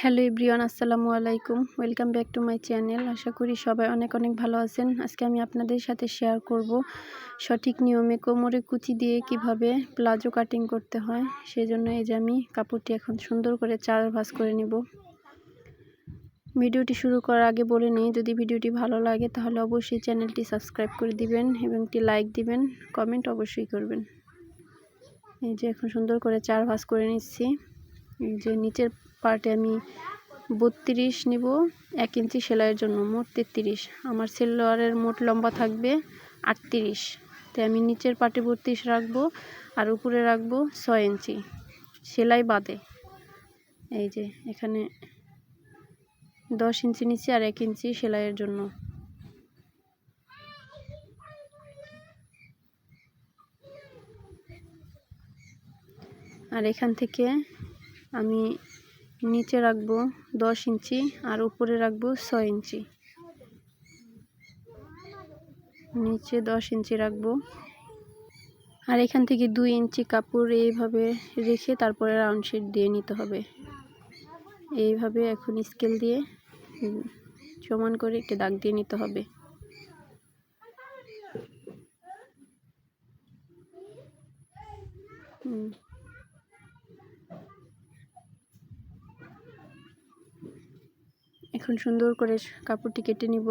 Hello everyone, আসসালামু আলাইকুম। Welcome back to my channel. আশা করি সবাই অনেক অনেক ভালো আছেন। আজকে আমি আপনাদের সাথে শেয়ার করব সঠিক নিয়মে কোমরে কুচি দিয়ে কীভাবে প্লাজো কাটিং করতে হয়। সেই জন্য এই যে আমি কাপড়টি এখন সুন্দর করে চার ভাঁজ করে নেব। ভিডিওটি শুরু করার আগে বলে নিই, যদি ভিডিওটি ভালো লাগে তাহলে অবশ্যই চ্যানেলটি সাবস্ক্রাইব করে দিবেন এবং একটি লাইক দিবেন, কমেন্ট অবশ্যই করবেন। এই যে এখন সুন্দর করে চার ভাঁজ করে নিচ্ছি। যে নিচের পার্টে আমি বত্রিশ নিব, এক ইঞ্চি সেলাইয়ের জন্য মোট তেত্রিশ। আমার সেলোয়ারের মোট লম্বা থাকবে আটত্রিশ। তাই আমি নিচের পার্টে বত্রিশ রাখব আর উপরে রাখব ছয় ইঞ্চি সেলাই বাদে। এই যে এখানে দশ ইঞ্চি নিচে আর এক ইঞ্চি সেলাইয়ের জন্য। আর এখান থেকে আমি নিচে রাখব দশ ইঞ্চি আর উপরে রাখব ছয় ইঞ্চি। নিচে দশ ইঞ্চি রাখব। আর এখান থেকে দুই ইঞ্চি কাপড় এইভাবে রেখে তারপরে রাউন্ড শেড দিয়ে নিতে হবে। এইভাবে এখন স্কেল দিয়ে সমান করে একটি দাগ দিয়ে নিতে হবে। হুম। এখন সুন্দর করে কাপড়টি কেটে নিব।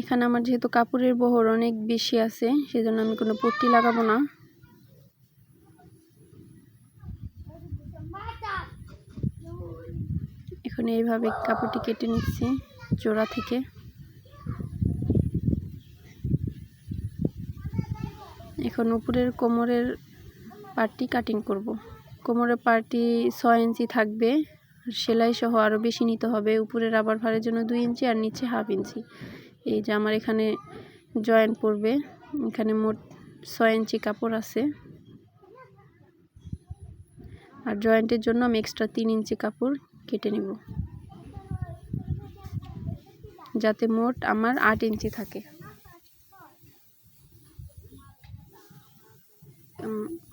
এখানে আমার যেহেতু কাপড়ের বহর অনেক বেশি আছে, সেজন্য আমি কোনো পট্টি লাগাবো না। এইভাবে কাপড়টি কেটে নিচ্ছি জোড়া থেকে। এখন উপরের কোমরের পার্টটি কাটিং করব। কোমরের পার্টটি ছয় ইঞ্চি থাকবে, সেলাই সহ আরও বেশি নিতে হবে। উপরের আবার ভারের জন্য দুই ইঞ্চি আর নিচে হাফ ইঞ্চি। এই যে আমার এখানে জয়েন্ট পড়বে, এখানে মোট ছয় ইঞ্চি কাপড় আছে। আর জয়েন্টের জন্য আমি এক্সট্রা তিন ইঞ্চি কাপড় কেটে নেব। যাতে মোট আমার আট ইঞ্চি থাকে।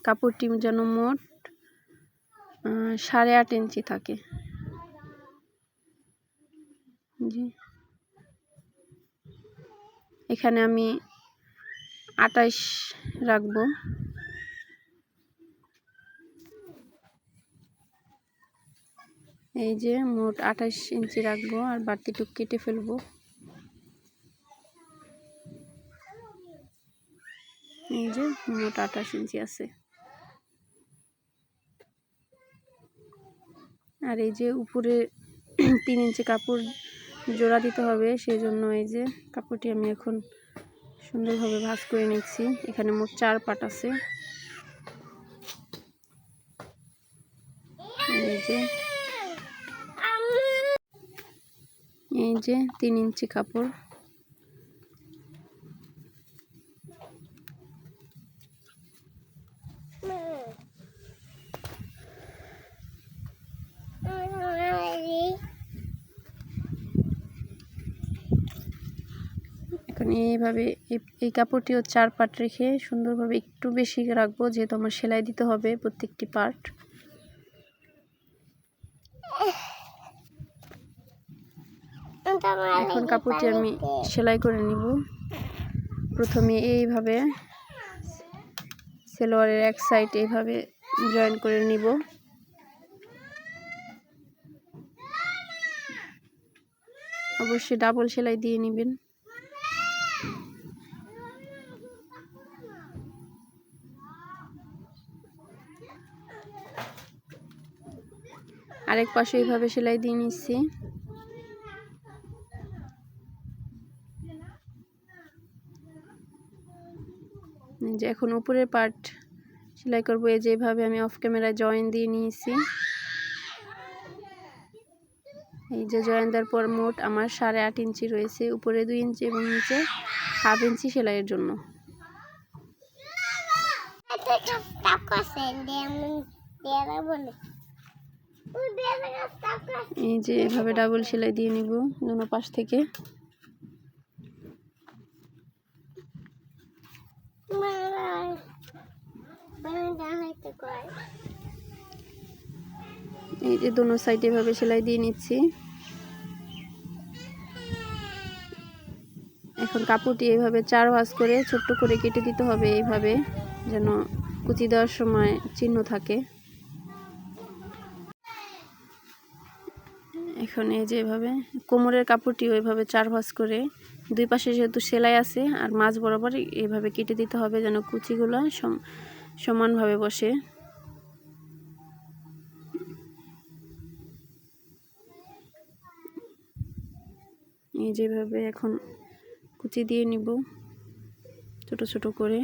কাপড়টি যেন মোট সাড়ে আট ইঞ্চি থাকে। এখানে আমি আটাইশ রাখব। এই যে মোট আঠাশ ইঞ্চি রাখব আর বাড়তিটুক কেটে ফেলব। এই যে মোট আঠাশ ইঞ্চি আছে। আর এই যে উপরে তিন ইঞ্চি কাপড় জোড়া দিতে হবে সেই জন্য এই যে কাপড়টি আমি এখন সুন্দরভাবে ভাজ করে নিচ্ছি। এখানে মোট চার পাট আছে। এই যে এই যে তিন ইঞ্চি কাপড়। এখন এইভাবে এই কাপড়টিও চার পাট রেখে সুন্দরভাবে একটু বেশি রাখব, যেহেতু আমার সেলাই দিতে হবে প্রত্যেকটি পার্ট। এখন কাপড়টি আমি সেলাই করে নিব। প্রথমে এইভাবে সেলোয়ারের এক সাইড এইভাবে জয়েন করে নিব। অবশ্যই ডাবল সেলাই দিয়ে নেবেন। আরেক পাশে এইভাবে সেলাই দিয়ে নিচ্ছি। যে এখন উপরের পার্ট সেলাই করব। এই যেভাবে আমি অফ ক্যামেরায় জয়েন দিয়ে নিয়েছি। এই যে জয়েন দেওয়ার পর মোট আমার সাড়ে আট ইঞ্চি রয়েছে উপরে দুই ইঞ্চি এবং নিচে হাফ ইঞ্চি সেলাইয়ের জন্য। এই যে এভাবে ডাবল সেলাই দিয়ে নিব দুনো পাশ থেকে। এই যে দুনো সাইডে এভাবে সেলাই দিয়ে নিচ্ছি। এখন কাপড়টি এইভাবে চার ভাঁজ করে ছোট্ট করে কেটে দিতে হবে এইভাবে, যেন কুচি দেওয়ার সময় চিহ্ন থাকে। এখন এই যে এভাবে কোমরের কাপড়টি ওইভাবে চার ভাঁজ করে দুই পাশে যেহেতু সেলাই আছে আর মাঝ বরাবর এইভাবে কেটে দিতে হবে যেন কুচিগুলো সম- সমানভাবে বসে। এই যেভাবে এখন কুচি দিয়ে নিব ছোট ছোট করে।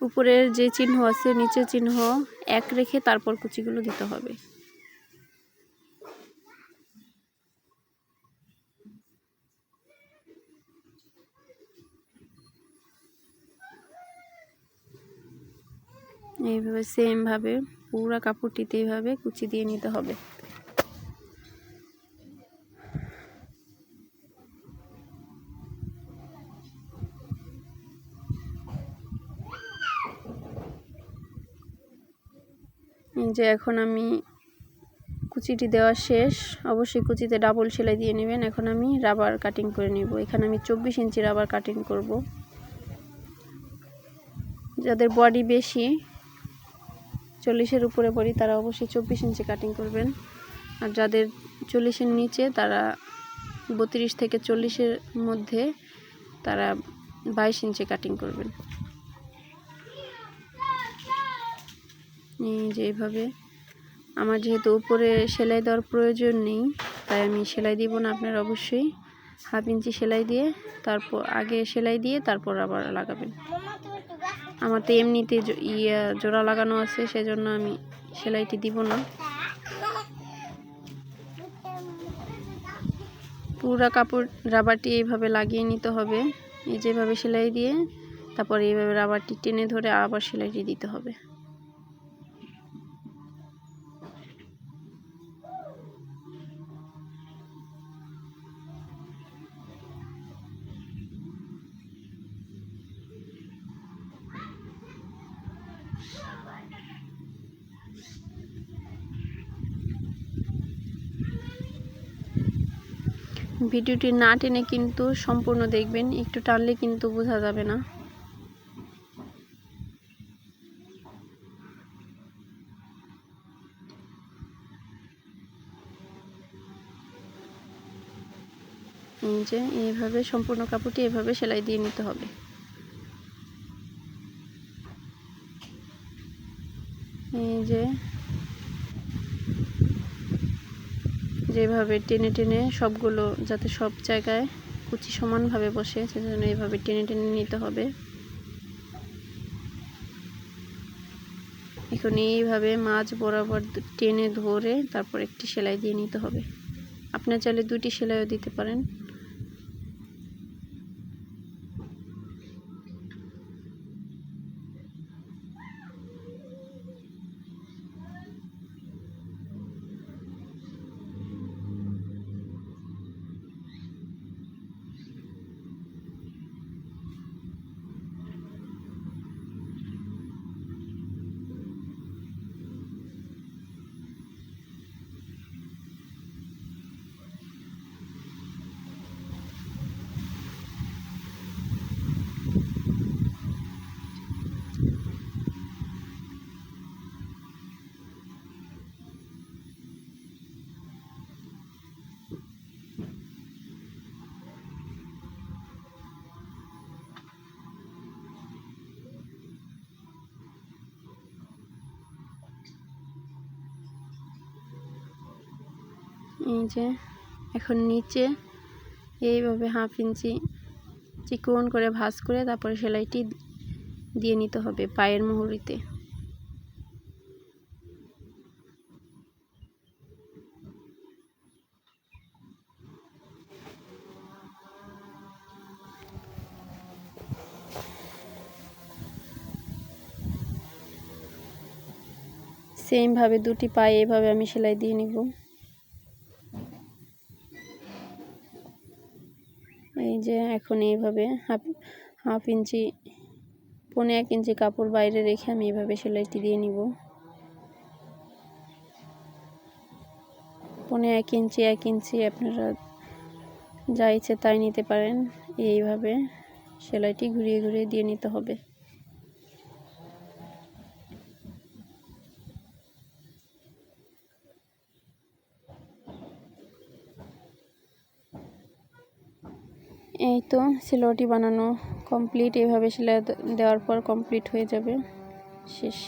উপরের যে চিহ্ন আছে, নিচের চিহ্ন, এক রেখে তারপর কুচিগুলো দিতে হবে। এইভাবে সেম ভাবে পুরা কাপড়টিতে এইভাবে কুচি দিয়ে নিতে হবে। যে এখন আমি কুচিটি দেওয়া শেষ। অবশ্যই কুচিতে ডাবল সেলাই দিয়ে নেবেন। এখন আমি রাবার কাটিং করে নিব। এখানে আমি চব্বিশ ইঞ্চি রাবার কাটিং করব। যাদের বডি বেশি, চল্লিশের উপরে বডি তারা অবশ্যই চব্বিশ ইঞ্চি কাটিং করবেন। আর যাদের চল্লিশের নিচে, তারা বত্রিশ থেকে চল্লিশের মধ্যে, তারা বাইশ ইঞ্চি কাটিং করবেন। এই যে এইভাবে আমার যেহেতু উপরে সেলাই দেওয়ার প্রয়োজন নেই, তাই আমি সেলাই দিব না আপনার অবশ্যই। হাফ ইঞ্চি সেলাই দিয়ে, তারপর আগে সেলাই দিয়ে তারপর আবার লাগাবেন। আমার তো এমনিতে ইয়া জোড়া লাগানো আছে, সেজন্য আমি সেলাইটি দিব না। পুরা কাপড় রাবারটি এইভাবে লাগিয়ে নিতে হবে। এই যেভাবে সেলাই দিয়ে, তারপর এইভাবে রাবারটি টেনে ধরে আবার সেলাইটি দিতে হবে। ভিডিওটি না টেনে কিন্তু সম্পূর্ণ দেখবেন, একটু টানলে কিন্তু বোঝা যাবে না। যে, এইভাবে সম্পূর্ণ কাপড়টি এভাবে সেলাই দিয়ে নিতে হবে। এই যে যেভাবে টেনে টেনে সবগুলো, যাতে সব জায়গায় কুচি সমানভাবে বসে সেজন্য এইভাবে টেনে টেনে নিতে হবে। এখন এইভাবে মাছ বরাবর টেনে ধরে তারপর একটি সেলাই দিয়ে নিতে হবে। আপনার চাইলে দুটি সেলাইও দিতে পারেন। এই যে, এখন নিচে এইভাবে হাফ ইঞ্চি চিকন করে ভাঁজ করে তারপরে সেলাইটি দিয়ে নিতে হবে পায়ের মুহুরিতে। সেমভাবে দুটি পায়ে এভাবে আমি সেলাই দিয়ে নিব। যে এখন এইভাবে হাফ হাফ ইঞ্চি, পনে এক ইঞ্চি কাপড় বাইরে রেখে আমি এভাবে সেলাইটি দিয়ে নিব। পনে এক ইঞ্চি এক ইঞ্চি আপনারা যা ইচ্ছে তাই নিতে পারেন। এইভাবে সেলাইটি ঘুরিয়ে ঘুরিয়ে দিয়ে নিতে হবে। এই তো সিলোটি বানানো কমপ্লিট এইভাবে সেলাই দেওয়ার পর কমপ্লিট হয়ে যাবে। শেষ।